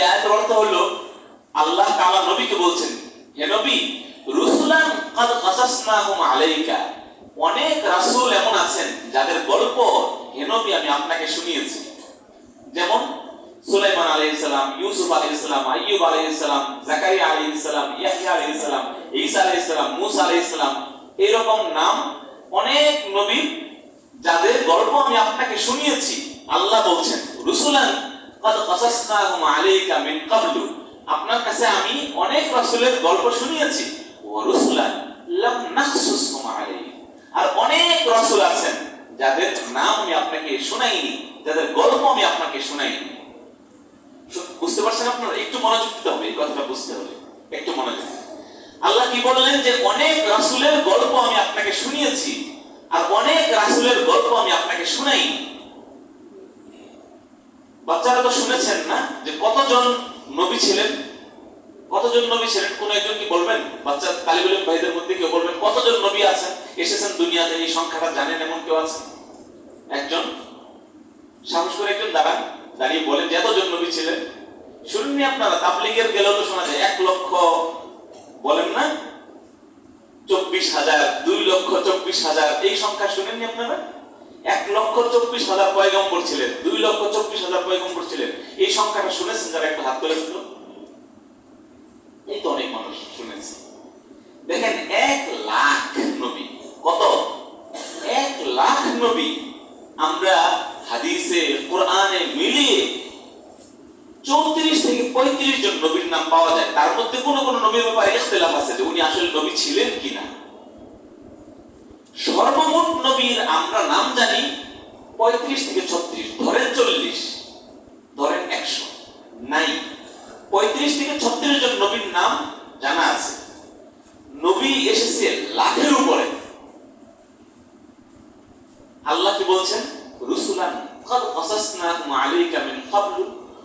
অর্থ হলো, আল্লাহ তাআলা নবীকে বলছেন হে নবী, রুসুলান অনেক রাসূল এমন আছেন যাদের গল্প, হে নবী, আমি আপনাকে শুনিয়েছি। যেমন সুলাইমান আলাইহিস সালাম, ইউসুফ আলাইহিস সালাম, আইয়ুব আলাইহিস সালাম, জাকারিয়া আলাইহিস সালাম ইয়াহইয়া আলাইহিস সালাম, ঈসা আলাইহিস সালাম, মূসা আলাইহিস সালাম, এরকম নাম অনেক নবী যাদের গল্প আমি আপনাকে শুনিয়েছি, আল্লাহ বলছেন, রুসুলান কাদ কাসাসনাহুম আলাইকা মিন ক্বাবলু আপনার কাছে আমি অনেক রাসূলের গল্প শুনিয়েছি। ওয়া রুসুলান লাম নাখসুসহুম আলাইকা আর অনেক রাসূল আছেন, যাদের নাম আমি আপনাকে শোনাইনি, যাদের গল্প আমি আপনাকে শোনাইনি। বুঝতে পারছেন আপনারা? একটু মনোযোগ দিতে হবে, এই কথাটা বুঝতে হবে একটু মনোযোগ। আল্লাহ কি বললেন যে, অনেক রাসূলের গল্প আমি আপনাকে শুনিয়েছি, আর অনেক রাসূলের গল্প আমি আপনাকে শুনাইনি। বাচ্চারা তো শুনেছেন না যে কতজন নবী ছিলেন? কতজন নবী ছিলেন? কোন একজন কি বলবেন? বাচ্চা তালিবুল ভাইদের মধ্যে কেউ বলবেন, কতজন নবী আছেন? এসেছেন দুনিয়াতে, এই সংখ্যাটা জানেন এমন কেউ আছেন একজন? সাহস করে একজন দাঁড়ান, দাঁড়িয়ে বলেন যে, এতজন নবী ছিলেন? শুননি আপনারা, তাবলিগের গেলেও তো শোনা যায়, এক লক্ষ বলেন না? চব্বিশ হাজার, দুই লক্ষ চব্বিশ হাজার, এই সংখ্যা শুনেননি আপনারা? এক লক্ষ চব্বিশ হাজার পয়গম্বর ছিলেন, দুই লক্ষ চব্বিশ হাজার পয়গম্বর ছিলেন। এই সংখ্যাটা শুনেছেন যারা? একটা হাত তুলে দিল এই তো অনেক মানুষ শুনেছে। দেখেন, এক লাখ নবী। কত? এক লাখ নবী। আমরা হাদিসে, কোরআনে মিলিয়ে চৌত্রিশ থেকে পঁয়ত্রিশ জন নবীর নাম পাওয়া যায়। তার মধ্যে কোন কোন নবীর ব্যাপারে ইখতিলাফ আছে যে উনি আসলে নবী ছিলেন কিনা। নবীর আমরা নাম জানি পঁয়ত্রিশ থেকে ছত্রিশ, ধরেন চল্লিশ, ধরেন একশো, নাই। পঁয়ত্রিশ থেকে ছত্রিশ জন নবীর নাম জানা আছে। নবী এসেছে লাখের উপরে। আল্লাহ কি বলছেন? রুসুলান কদ কসাসনাকুম আলাইকা মিন ক্বাবলু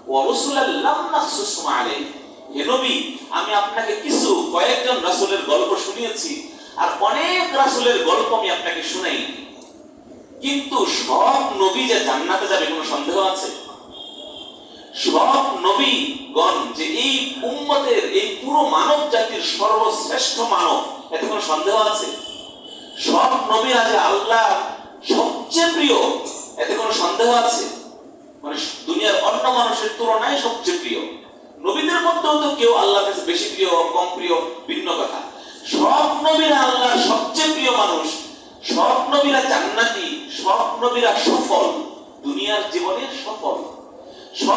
ওয়া রুসুলান লাম নাকসুসুম আলাইক হে নবী, আমি আপনাকে কিছু কয়েকজন রাসূলের গল্প শুনিয়েছি। আর অনেক রাসূলের গল্প আমি আপনাকে শুনাই। কিন্তু সব নবী যে জান্নাতে যাবে কোনো সন্দেহ আছে? সব নবীগণ যে এই উম্মতের, এই পুরো মানব জাতির সর্বশ্রেষ্ঠ মানব, এতে কোনো সন্দেহ আছে? সব নবীরা যে আল্লাহ সবচেয়ে প্রিয়, এতে কোনো সন্দেহ আছে? মানে দুনিয়ার অন্য মানুষের তুলনায় সবচেয়ে প্রিয়। নবীদের মধ্যেও তো কেউ আল্লাহর কাছে বেশি প্রিয়, কম প্রিয় ভিন্ন কথা সব নবীরা আল্লাহর সবচেয়ে প্রিয় মানুষ সব নবীরা জান্নাতি সব নবীরা সফল দুনিয়ার জীবনের সফল। সব